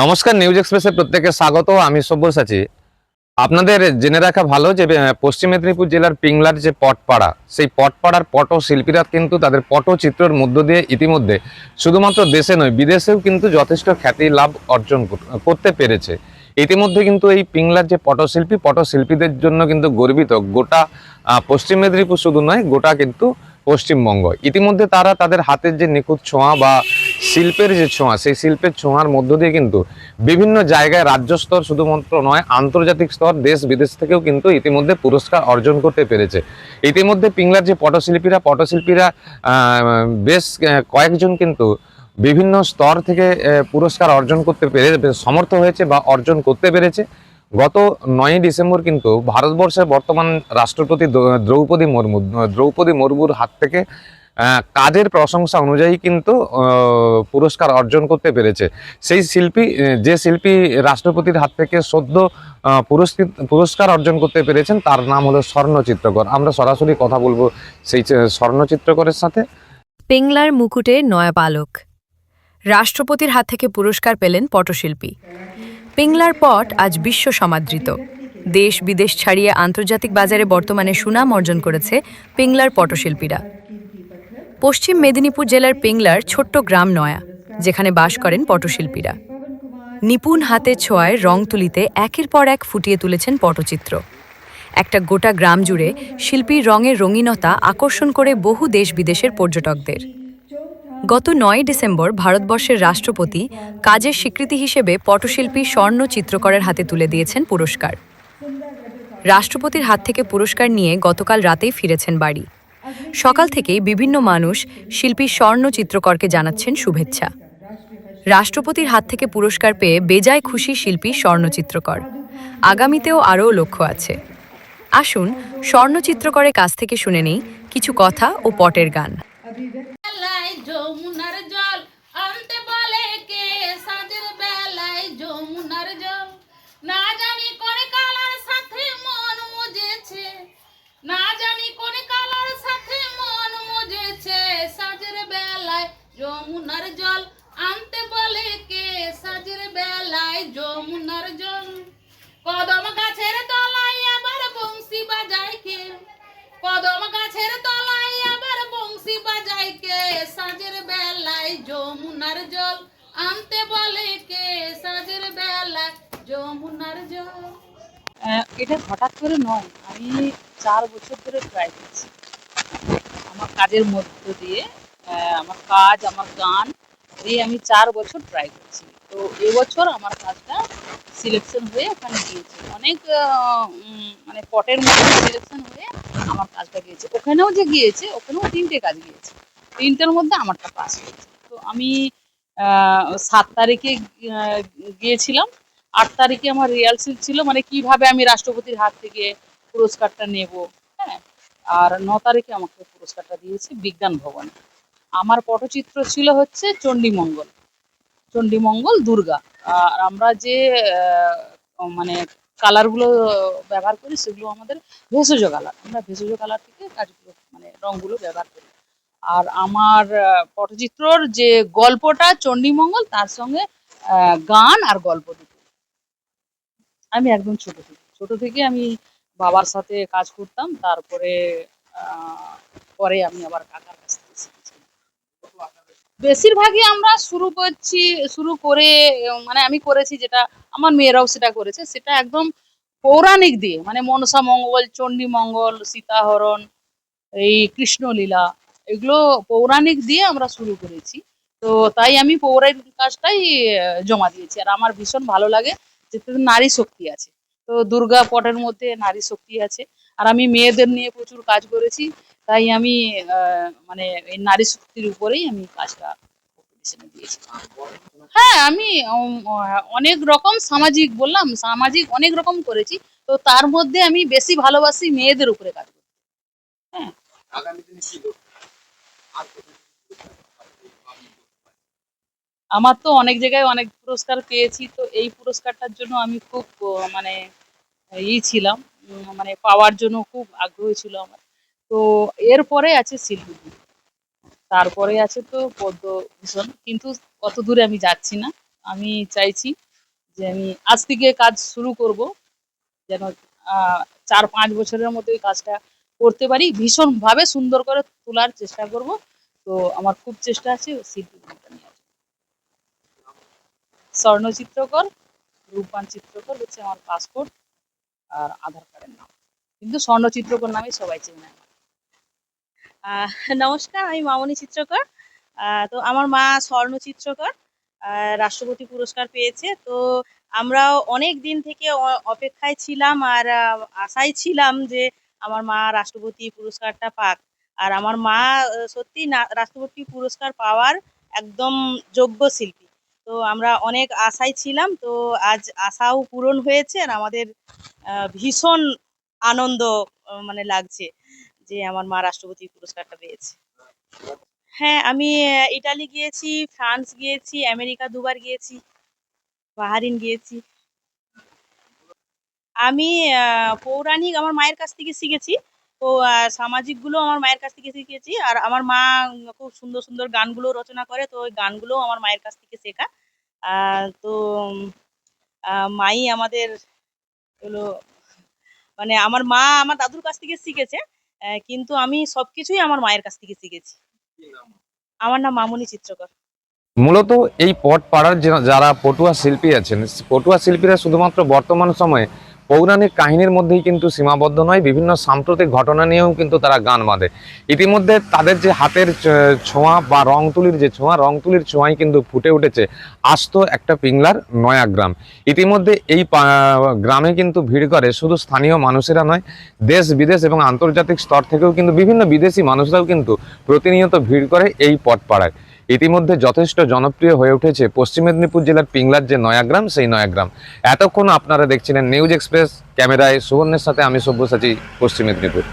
নমস্কার নিউজ এক্সপ্রেসে প্রত্যেকে স্বাগত, আমি সব্যসাচী। আপনাদের জেনে রাখা ভালো যে পশ্চিম মেদিনীপুর জেলার পিংলার যে পটপাড়া, সেই পটপাড়ার পট শিল্পীরা কিন্তু তাদের পটচিত্রের মধ্য দিয়ে ইতিমধ্যে শুধুমাত্র দেশে নয়, বিদেশেও কিন্তু যথেষ্ট খ্যাতি, লাভ অর্জন করতে পেরেছে। ইতিমধ্যে কিন্তু এই পিংলার যে পটশিল্পী পটশিল্পীদের জন্য কিন্তু গর্বিত। গোটা পশ্চিম মেদিনীপুর শুধু নয়, গোটা কিন্তু পশ্চিমবঙ্গ। ইতিমধ্যে তারা তাদের হাতের যে নিখুঁত ছোঁয়া বা শিল্পের যে ছোঁয়া, সেই শিল্পের ছোঁয়ার মধ্য দিয়ে কিন্তু বিভিন্ন জায়গায় রাজ্য স্তর শুধুমাত্র নয়, আন্তর্জাতিক স্তর, দেশ বিদেশ থেকেও কিন্তু ইতিমধ্যে পুরস্কার অর্জন করতে পেরেছে। ইতিমধ্যে পিংলার যে পটশিল্পীরা পটশিল্পীরা বেশ কয়েকজন কিন্তু বিভিন্ন স্তর থেকে পুরস্কার অর্জন করতে পেরে সমর্থ হয়েছে বা অর্জন করতে পেরেছে। গত নয়ই ডিসেম্বর কিন্তু ভারতবর্ষের বর্তমান রাষ্ট্রপতি দ্রৌপদী মুর্মু, দ্রৌপদী মুর্মুর হাত থেকে কাজের প্রশংসা অনুযায়ী কিন্তু পুরস্কার অর্জন করতে পেরেছে। সেই শিল্পী যে শিল্পী রাষ্ট্রপতির হাত থেকে সদ্য পুরস্কৃত, পুরস্কার অর্জন করতে পেরেছেন, তার নাম হলো স্বর্ণ চিত্রকর আমরা সরাসরি কথা বলব সেই চে- স্বর্ণ চিত্রকরের সাথে। পিংলার মুকুটে নয়া পালক রাষ্ট্রপতির হাত থেকে পুরস্কার পেলেন পটশিল্পী। পিংলার পট আজ বিশ্ব সমাদৃত। দেশ বিদেশ ছাড়িয়ে আন্তর্জাতিক বাজারে বর্তমানে সুনাম অর্জন করেছে পিংলার পটশিল্পীরা। পশ্চিম মেদিনীপুর জেলার পিংলার ছোট্ট গ্রাম নয়া, যেখানে বাস করেন পটশিল্পীরা। নিপুণ হাতে ছোঁয়ায় রং তুলিতে একের পর এক ফুটিয়ে তুলেছেন পটচিত্র। একটা গোটা গ্রাম জুড়ে শিল্পীর রঙের রঙিনতা আকর্ষণ করে বহু দেশ বিদেশের পর্যটকদের। গত নয় ডিসেম্বর ভারতবর্ষের রাষ্ট্রপতি কাজের স্বীকৃতি হিসেবে পটশিল্পী স্বর্ণ চিত্রকরের হাতে তুলে দিয়েছেন পুরস্কার। রাষ্ট্রপতির হাত থেকে পুরস্কার নিয়ে গতকাল রাতেই ফিরেছেন বাড়ি। সকাল থেকেই বিভিন্ন মানুষ শিল্পী স্বর্ণ চিত্রকরকে জানাচ্ছেন শুভেচ্ছা। রাষ্ট্রপতির হাত থেকে পুরস্কার পেয়ে বেজায় খুশি শিল্পী স্বর্ণ চিত্রকর। আগামীতেও আরও লক্ষ্য আছে। আসুন স্বর্ণ চিত্রকরের কাছ থেকে শুনে নেই কিছু কথা ও পটের গান। যমুনার জল আনতে বলে কে? সাজের বেলায় যমুনার জল। কদম গাছের তলায় আবার বংশী বাজায় কে? কদম গাছের তলায় আবার বংশী বাজায় কে? সাঁঝের বেলায় যমুনার জল আনতে বলে কে? সাঁঝের বেলায় যমুনার জল। এটা হঠাৎ করে নয়, আমি চার বছর ধরে ট্রাই করছি। আমার কাজের মধ্য দিয়ে আমার কাজ, আমার গান, এই আমি চার বছর ট্রাই করছি। তো এবছর আমার কাজটা সিলেকশন হয়ে ওখানে গিয়েছে। অনেক মানে পটের মধ্যে সিলেকশন হয়ে আমার কাজটা গিয়েছে। ওখানেও যে গিয়েছে, ওখানেও তিনটে কাজ গিয়েছে। তিনটের মধ্যে আমারটা পাস হয়েছে। তো আমি সাত তারিখে গিয়েছিলাম। আট তারিখে আমার রিহার্সেল ছিল মানে কীভাবে আমি রাষ্ট্রপতির হাত থেকে পুরস্কারটা নেব হ্যাঁ? আর ন তারিখে আমাকে পুরস্কারটা দিয়েছে বিজ্ঞান ভবনে। আমার পটচিত্র ছিল হচ্ছে চণ্ডীমঙ্গল চণ্ডীমঙ্গল, দুর্গা। আর আমরা যে মানে কালারগুলো ব্যবহার করি সেগুলো আমাদের ভেষজ কালার আমরা ভেষজ কালার থেকে কাজগুলো মানে রঙগুলো ব্যবহার করি। আর আমার পটচিত্রর যে গল্পটা চণ্ডীমঙ্গল, তার সঙ্গে গান আর গল্প দুটো। আমি একদম ছোট থেকে ছোট থেকে আমি বাবার সাথে কাজ করতাম। তারপরে পরে আমি আবার শিখেছি বেশিরভাগই আমরা শুরু করছি, শুরু করে মানে আমি করেছি যেটা আমার মেয়েরাও সেটা করেছে, সেটা একদম পৌরাণিক দিয়ে মানে মনসা মঙ্গল, চণ্ডী মঙ্গল, সীতাহরণ, এই কৃষ্ণলীলা, এগুলো পৌরাণিক দিয়ে আমরা শুরু করেছি। তো তাই আমি পৌরাণিক কাজটাই জমা দিয়েছি। আর আমার ভীষণ ভালো লাগে যেতে নারী শক্তি আছে। তো দুর্গা পটের মধ্যে নারী শক্তি আছে। আর আমি মেয়েদের নিয়ে প্রচুর কাজ করেছি। তাই আমি মানে এই নারী শক্তির উপরেই আমি কাজটা দিয়েছি। হ্যাঁ আমি অনেক রকম সামাজিক বললাম সামাজিক অনেক রকম করেছি তো তার মধ্যে আমি বেশি ভালোবাসি মেয়েদের উপরে কাজ করতে। হ্যাঁ। আমার তো অনেক জায়গায় অনেক পুরস্কার পেয়েছি তো এই পুরস্কারটার জন্য আমি খুব মানে ই ছিলাম মানে পাওয়ার জন্য খুব আগ্রহী ছিল আমার তো এরপরে আছে শিল্পী তারপরে আছে তো পদ্মভূষণ কিন্তু অত দূরে আমি যাচ্ছি না। আমি চাইছি যে আমি আজ থেকে কাজ শুরু করব, যেন চার পাঁচ বছরের মধ্যে কাজটা করতে পারি। ভীষণভাবে সুন্দর করে তোলার চেষ্টা করব। তো আমার খুব চেষ্টা আছে শিল্পী নেওয়ার স্বর্ণ চিত্রকর, রূপবান চিত্রকর হচ্ছে আমার পাসপোর্ট আর আধার কার্ডের নাম। কিন্তু স্বর্ণ চিত্রকর নামে সবাই চেনে নমস্কার, আমি মামনি চিত্রকর। তো আমার মা স্বর্ণ চিত্রকর রাষ্ট্রপতি পুরস্কার পেয়েছে। তো আমরা অনেক দিন থেকে অপেক্ষায় ছিলাম আর আশায় ছিলাম যে আমার মা রাষ্ট্রপতি পুরস্কারটা পাক। আর আমার মা সত্যি না, রাষ্ট্রপতি পুরস্কার পাওয়ার একদম যোগ্য শিল্পী তো আমরা অনেক আশায় ছিলাম। তো আজ আশাও পূরণ হয়েছে আর আমাদের ভীষণ আনন্দ মানে লাগছে। যে আমার মা রাষ্ট্রপতি পুরস্কারটা পেয়েছে। হ্যাঁ আমি ইটালি গিয়েছি, ফ্রান্স গিয়েছি, আমেরিকা দুবার গিয়েছি, বাহারিন গিয়েছি। আমি পৌরাণিক আমার মায়ের কাছ থেকে শিখেছি। তো সামাজিকগুলো আমার মায়ের কাছ থেকে শিখেছি। আর আমার মা খুব সুন্দর সুন্দর গানগুলো রচনা করে, তো ওই গানগুলো আমার মায়ের কাছ থেকে শেখা। তো মাই আমাদের হলো মানে আমার মা আমার দাদুর কাছ থেকে শিখেছে। কিন্তু আমি সবকিছুই আমার মায়ের কাছ থেকে শিখেছি। আমার নাম মামুনি চিত্রকর। মূলত এই পট পাড়ার যারা পটুয়া শিল্পী আছেন পটুয়া শিল্পীরা শুধুমাত্র বর্তমান সময়ে পৌরাণিক কাহিনীর মধ্যেই কিন্তু সীমাবদ্ধ নয়, বিভিন্ন সাম্প্রতিক ঘটনা নিয়েও কিন্তু তারা গান বাঁধে। ইতিমধ্যে তাদের যে হাতের ছোঁয়া বা রং তুলির যে ছোঁয়া রং তুলির ছোঁয়াই কিন্তু ফুটে উঠেছে আস্ত একটা পিংলার নয়া গ্রাম ইতিমধ্যে এই গ্রামে কিন্তু ভিড় করে শুধু স্থানীয় মানুষেরা নয়, দেশ, বিদেশ এবং আন্তর্জাতিক স্তর থেকেও কিন্তু বিভিন্ন বিদেশি মানুষরাও কিন্তু প্রতিনিয়ত ভিড় করে এই পটপাড়ায় ইতিমধ্যে যথেষ্ট জনপ্রিয় হয়ে উঠেছে পশ্চিম মেদিনীপুর জেলার পিংলার যে নয়াগ্রাম, সেই নয়াগ্রাম। এতক্ষণ আপনারা দেখছিলেন নিউজ এক্সপ্রেস, ক্যামেরায় সুবর্ণের সাথে আমি সব্যসাচী, পশ্চিম মেদিনীপুর।